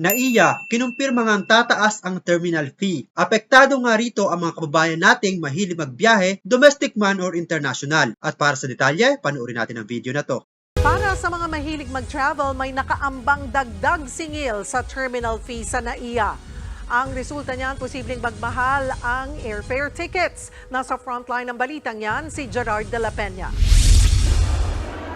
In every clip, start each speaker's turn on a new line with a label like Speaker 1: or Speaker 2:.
Speaker 1: NAIA, kinumpirma ngang tataas ang terminal fee. Apektado nga rito ang mga kababayan nating mahilig magbiyahe, domestic man or international. At para sa detalye, panoorin natin ang video na to.
Speaker 2: Para sa mga mahilig mag-travel, may nakaambang dagdag singil sa terminal fee sa NAIA. Ang resulta niyan, posibleng magmahal ang airfare tickets. Nasa frontline ng balitang yan, si Gerard de la Peña.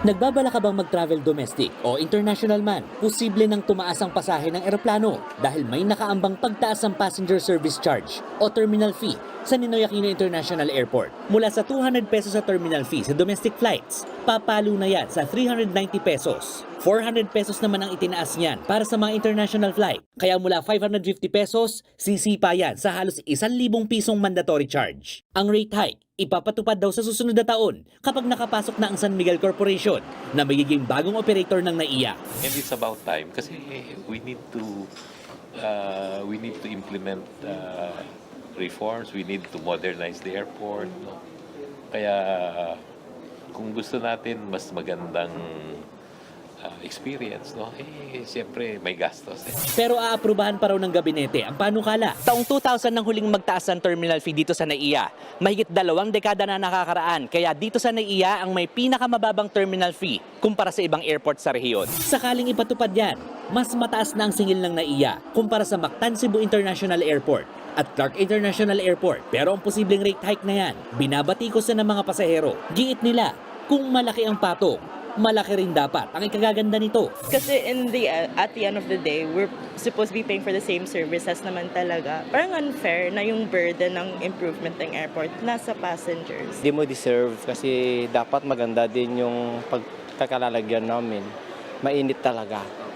Speaker 3: Nagbabala ka bang mag-travel domestic o international man? Posible nang tumaas ang pasahe ng eroplano dahil may nakaambang pagtaas ang passenger service charge o terminal fee sa Ninoy Aquino International Airport. Mula sa 200 pesos sa terminal fee sa domestic flights, papalo na yan sa 390 pesos. 400 pesos naman ang itinaas niyan para sa mga international flight. Kaya mula 550 pesos, sisipa yan sa halos 1,000 pisong mandatory charge. Ang rate hike, ipapatupad daw sa susunod na taon kapag nakapasok na ang San Miguel Corporation na magiging bagong operator ng NAIA.
Speaker 4: And it's about time kasi we need to uh, we need to implement uh, reforms, we need to modernize the airport. No? Kaya kung gusto natin mas magandang uh, experience, no? Eh, siyempre may gastos. Eh.
Speaker 3: Pero aaprubahan pa raw ng gabinete ang panukala. Taong 2000 nang huling magtaas ang terminal fee dito sa NAIA. Mahigit dalawang dekada na nakakaraan, kaya dito sa NAIA ang may pinakamababang terminal fee kumpara sa ibang airport sa rehiyon. Sakaling ipatupad yan, mas mataas na ang singil ng NAIA kumpara sa Mactan Cebu International Airport at Clark International Airport. Pero ang posibleng rate hike na yan, binabatikos na ng mga pasahero. Giit nila, kung malaki ang patong, malaki rin dapat ang ikagaganda nito.
Speaker 5: Kasi in the at the end of the day, we're supposed to be paying for the same services naman talaga. Parang unfair na yung burden ng improvement ng airport nasa passengers.
Speaker 6: Hindi mo deserve kasi dapat maganda din yung pagkakalalagyan namin. Mainit talaga.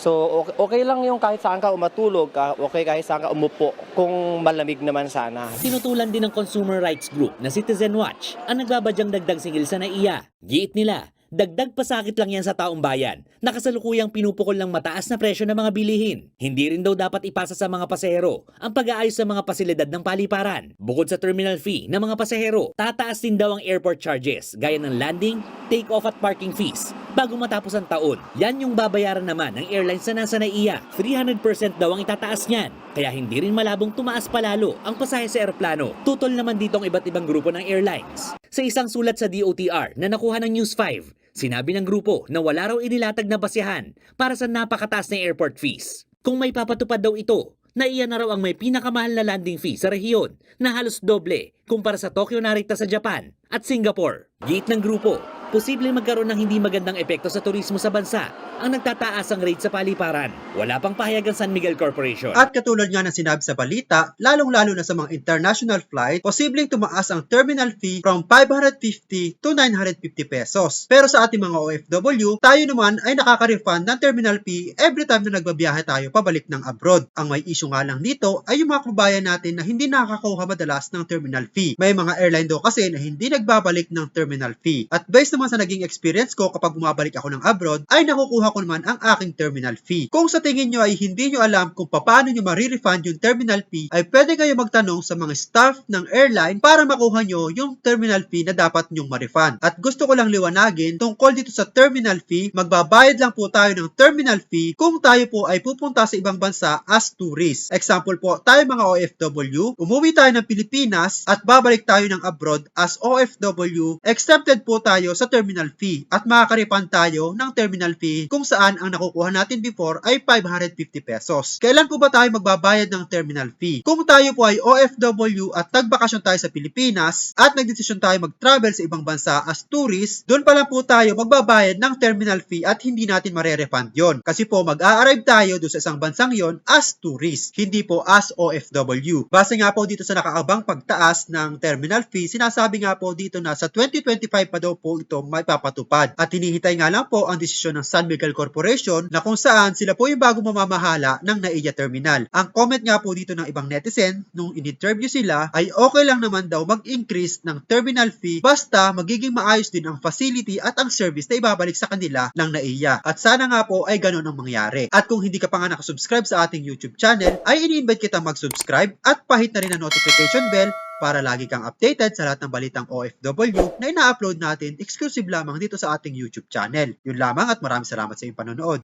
Speaker 6: So okay, lang yung kahit saan ka umatulog, ka, okay kahit saan ka umupo kung malamig naman sana.
Speaker 3: Tinutulan din ng consumer rights group na Citizen Watch ang nagbabadyang dagdag singil sa NAIA. Giit nila, dagdag pasakit lang yan sa taong bayan na pinupukol ng mataas na presyo ng mga bilihin. Hindi rin daw dapat ipasa sa mga pasahero ang pag-aayos sa mga pasilidad ng paliparan. Bukod sa terminal fee ng mga pasahero, tataas din daw ang airport charges gaya ng landing, take-off at parking fees bago matapos ang taon. Yan yung babayaran naman ng airlines na nasa NAIA. 300% daw ang itataas niyan. Kaya hindi rin malabong tumaas palalo ang pasahe sa eroplano. Tutol naman dito ang iba't ibang grupo ng airlines. Sa isang sulat sa DOTR na nakuha ng News 5, sinabi ng grupo na wala raw inilatag na basihan para sa napakataas na airport fees. Kung may papatupad daw ito, naiyan na raw ang may pinakamahal na landing fee sa rehiyon na halos doble kumpara sa Tokyo Narita sa Japan at Singapore. Gate ng grupo, posibleng magkaroon ng hindi magandang epekto sa turismo sa bansa ang nagtataas ang rate sa paliparan. Wala pang pahayag ang San Miguel Corporation.
Speaker 1: At katulad nga ng sinabi sa balita, lalong-lalo na sa mga international flight, posibleng tumaas ang terminal fee from 550 to 950 pesos. Pero sa ating mga OFW, tayo naman ay nakaka-refund ng terminal fee every time na nagbabiyahe tayo pabalik ng abroad. Ang may issue nga lang dito ay yung mga kababayan natin na hindi nakakakuha madalas ng terminal fee. May mga airline daw kasi na hindi nagbabalik ng terminal fee. At based naman sa naging experience ko kapag bumabalik ako ng abroad, ay nakukuha ko naman ang aking terminal fee. Kung sa tingin nyo ay hindi nyo alam kung paano nyo marirefund yung terminal fee, ay pwede kayo magtanong sa mga staff ng airline para makuha nyo yung terminal fee na dapat nyong ma-refund. At gusto ko lang liwanagin tungkol dito sa terminal fee, magbabayad lang po tayo ng terminal fee kung tayo po ay pupunta sa ibang bansa as tourist. Example po, tayo mga OFW, umuwi tayo ng Pilipinas at babalik tayo ng abroad as OFW, exempted po tayo sa terminal fee at makaka-refund tayo ng terminal fee kung saan ang nakukuha natin before ay 550 pesos. Kailan po ba tayo magbabayad ng terminal fee? Kung tayo po ay OFW at tagbakasyon tayo sa Pilipinas at nagdesisyon tayo mag-travel sa ibang bansa as tourist, doon pa lang po tayo magbabayad ng terminal fee at hindi natin mare-refund yon. Kasi po mag-a-arrive tayo doon sa isang bansang yon as tourist, hindi po as OFW. Base nga po dito sa nakaabang pagtaas ng terminal fee, sinasabi nga po dito na sa 2025 pa daw po ito may papatupad. At hinihintay nga lang po ang desisyon ng San Miguel Corporation na kung saan sila po yung bago mamamahala ng NAIA Terminal. Ang comment nga po dito ng ibang netizen nung in-interview sila ay okay lang naman daw mag-increase ng terminal fee basta magiging maayos din ang facility at ang service na ibabalik sa kanila ng NAIA. At sana nga po ay ganun ang mangyari. At kung hindi ka pa nga nakasubscribe sa ating YouTube channel, ay ini-invite kita mag-subscribe at pahit na rin ang notification bell para lagi kang updated sa lahat ng balitang OFW na ina-upload natin exclusive lamang dito sa ating YouTube channel. Yun lamang at maraming salamat sa iyong panonood.